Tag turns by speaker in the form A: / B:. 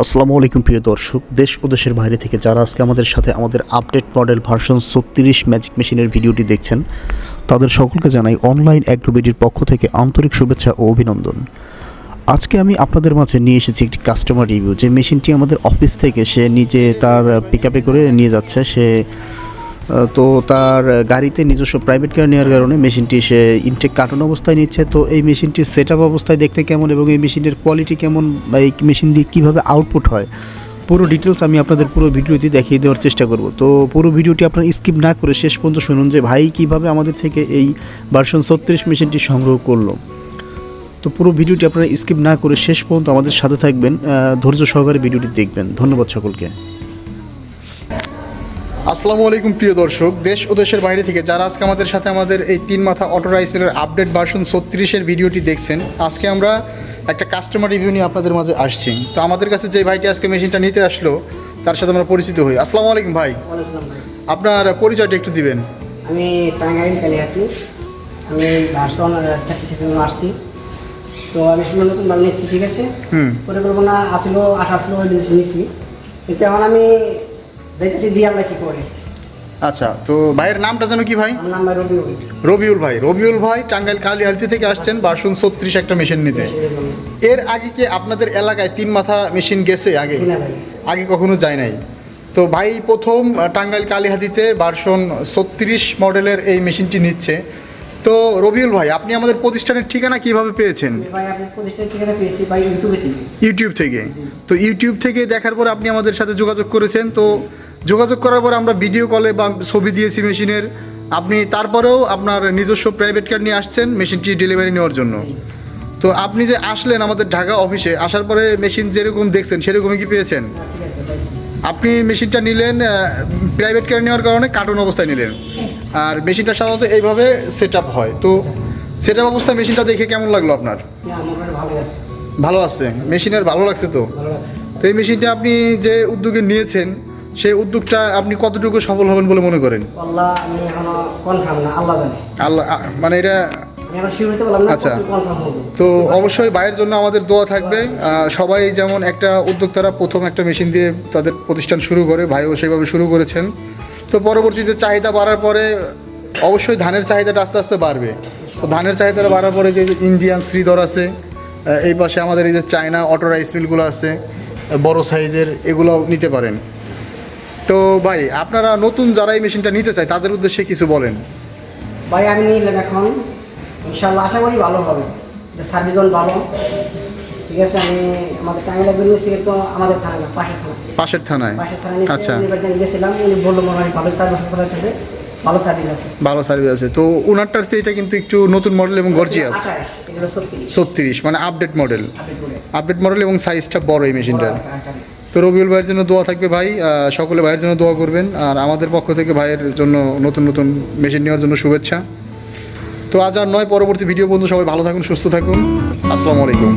A: আসসালামু আলাইকুম প্রিয় দর্শক, দেশ ও দেশের বাইরে থেকে যারা আজকে আমাদের সাথে আমাদের আপডেট মডেল ভার্সন ছত্রিশ ম্যাজিক মেশিনের ভিডিওটি দেখছেন, তাদের সকলকে জানাই অনলাইন অ্যাগ্রোবিডির পক্ষ থেকে আন্তরিক শুভেচ্ছা ও অভিনন্দন। আজকে আমি আপনাদের মাঝে নিয়ে এসেছি একটি কাস্টমার রিভিউ যে মেশিনটি আমাদের অফিস থেকে সে নিজে তার পিক করে নিয়ে যাচ্ছে, সে তো তার গাড়িতে নিজস্ব প্রাইভেট কার নেওয়ার কারণে মেশিনটি সে ইনটেক কার্টন অবস্থায় নিচ্ছে। তো এই মেশিনটির সেট অবস্থায় দেখতে কেমন এবং এই মেশিনের কোয়ালিটি কেমন বা এই মেশিন দিয়ে কীভাবে আউটপুট হয়, পুরো ডিটেলস আমি আপনাদের পুরো ভিডিওটি দেখিয়ে দেওয়ার চেষ্টা করব। তো পুরো ভিডিওটি আপনার স্কিপ না করে শেষ পর্যন্ত শুনুন যে ভাই কীভাবে আমাদের থেকে এই ভার্সন ছত্রিশ মেশিনটি সংগ্রহ করল। তো পুরো ভিডিওটি আপনারা স্কিপ না করে শেষ পর্যন্ত আমাদের সাথে থাকবেন ধৈর্য সহকারে ভিডিওটি দেখবেন। ধন্যবাদ সকলকে।
B: আসসালামু আলাইকুম প্রিয় দর্শক। দেশ ও দেশের বাইরে থেকে যারা আজকে আমাদের সাথে আমাদের এই তিন মাথা অটো রাইস মিলের আপডেট ভার্সন ছত্রিশের ভিডিওটি দেখছেন আজকে আমরা একটা কাস্টমার রিভিউ নিয়ে আপনাদের মাঝে আসছি। তো আমাদের কাছে যে ভাইটি আজকে মেশিনটা নিতে আসলো তার সাথে আমরা পরিচিত হই। আসসালামু আলাইকুম ভাই। আপনার পরিচয়টা একটু দিবেন।
C: আমি টাঙ্গাইল কালিহাতি আমি ভার্সন থার্টি সেকশন আসছি তো আমি শুনলাম নতুন মাল নিচ্ছি ঠিক আছে?
B: হুম।
C: পরিকল্পনা আসলো আশা আসলো ওই ডিসিশন নিচ্ছি। কিন্তু এখন আমি যাইতেছি দিয়ে আল্লাহ কী করে?
B: আচ্ছা তো ভাইয়ের নামটা যেন কি ভাই?
C: আমার
B: রবিউল। ভাই রবিউল ভাই টাঙ্গাইল কালিহালতি থেকে আসছেন ভার্সন ছত্রিশ একটা মেশিন নিতে। এর আগে কি আপনাদের এলাকায় তিন মাথা মেশিন গেছে আগে? আগে কখনো যায় নাই। তো ভাই প্রথম টাঙ্গাইল কালীহাতিতে বারশন ছত্রিশ মডেলের এই মেশিনটি নিচ্ছে। তো রবিউল ভাই আপনি আমাদের প্রতিষ্ঠানের ঠিকানা কীভাবে পেয়েছেন?
C: ভাই আপনার প্রতিষ্ঠানের ঠিকানা পেয়েছি ভাই ইউটিউবে থেকে।
B: ইউটিউব থেকে? তো ইউটিউব থেকে দেখার পরে আপনি আমাদের সাথে যোগাযোগ করেছেন। তো যোগাযোগ করার পরে আমরা ভিডিও কলে বা ছবি দিয়েছি মেশিনের। আপনি তারপরেও আপনার নিজস্ব প্রাইভেট কার নিয়ে আসছেন মেশিনটি ডেলিভারি নেওয়ার জন্য। তো আপনি যে আসলেন আমাদের ঢাকা অফিসে আসার পরে মেশিন যেরকম দেখছেন সেরকমই কি পেয়েছেন?
C: হ্যাঁ,
B: আপনি মেশিনটা নিলেন প্রাইভেট কেয়ার নেওয়ার কারণে কার্টুন অবস্থায় নিলেন। আর মেশিনটা সাধারণত এইভাবে সেট আপ হয়। তো সেট আপ অবস্থায় মেশিনটা দেখে কেমন লাগল আপনার?
C: হ্যাঁ
B: ভালো আছে? মেশিনের ভালো লাগছে তো? তো এই মেশিনটা আপনি যে উদ্যোগে নিয়েছেন সেই উদ্যোগটা আপনি কতটুকু সফল হবেন বলে মনে করেন?
C: আল্লাহ আমি এখনও কনফার্ম না আল্লাহ জানে।
B: আল্লাহ মানে এটা আচ্ছা। তো অবশ্যই বাইরের জন্য আমাদের দোয়া থাকবে। সবাই যেমন একটা উদ্যোক্তারা প্রথম একটা মেশিন দিয়ে তাদের প্রতিষ্ঠান শুরু করে ভাইও সেইভাবে শুরু করেছেন। তো পরবর্তীতে চাহিদা বাড়ার পরে অবশ্যই ধানের চাহিদাটা আস্তে আস্তে বাড়বে। তো ধানের চাহিদাটা বাড়ার পরে যে ইন্ডিয়ান শ্রীধর আছে এই পাশে আমাদের এই যে চায়না অটো রাইস মিলগুলো আছে বড় সাইজের এগুলো নিতে পারেন। তো ভাই আপনারা নতুন যারা এই মেশিনটা নিতে চায় তাদের উদ্দেশ্যে কিছু বলেন।
C: ভাই আমি নিলাম এখন। ইনশাল্লাহ আশা করি ভালো হবে। সার্ভিস ভালো। ঠিক আছে আমি আমাদের টাঙ্গাইল একজন নিয়েছি তো আমাদের থানা না পাশের থানা
B: পাশের থানায়?
C: পাশের থানা নিয়েছি
B: আচ্ছা।
C: আমি গেছিলাম উনি বলল মনে হয় ভালো সার্ভিস চালাইতেছে ভালো সার্ভিস আছে।
B: ভালো সার্ভিস আছে। তো ওনারটার চেয়ে এটা কিন্তু একটু নতুন মডেল এবং গর্জিয়াস
C: এগুলো সত্যি
B: ছত্রিশ। মানে আপডেট মডেল
C: আপডেট
B: মডেল এবং সাইজটা বড় এই মেশিনটার তো রবিউল ভাইয়ের জন্য দোয়া থাকবে ভাই সকলে ভাইয়ের জন্য দোয়া করবেন। আর আমাদের পক্ষ থেকে ভাইয়ের জন্য নতুন নতুন মেশিন নেওয়ার জন্য শুভেচ্ছা। তো আজ আর নয় পরবর্তী ভিডিও বন্ধু সবাই ভালো থাকুন সুস্থ থাকুন। আসসালামু আলাইকুম।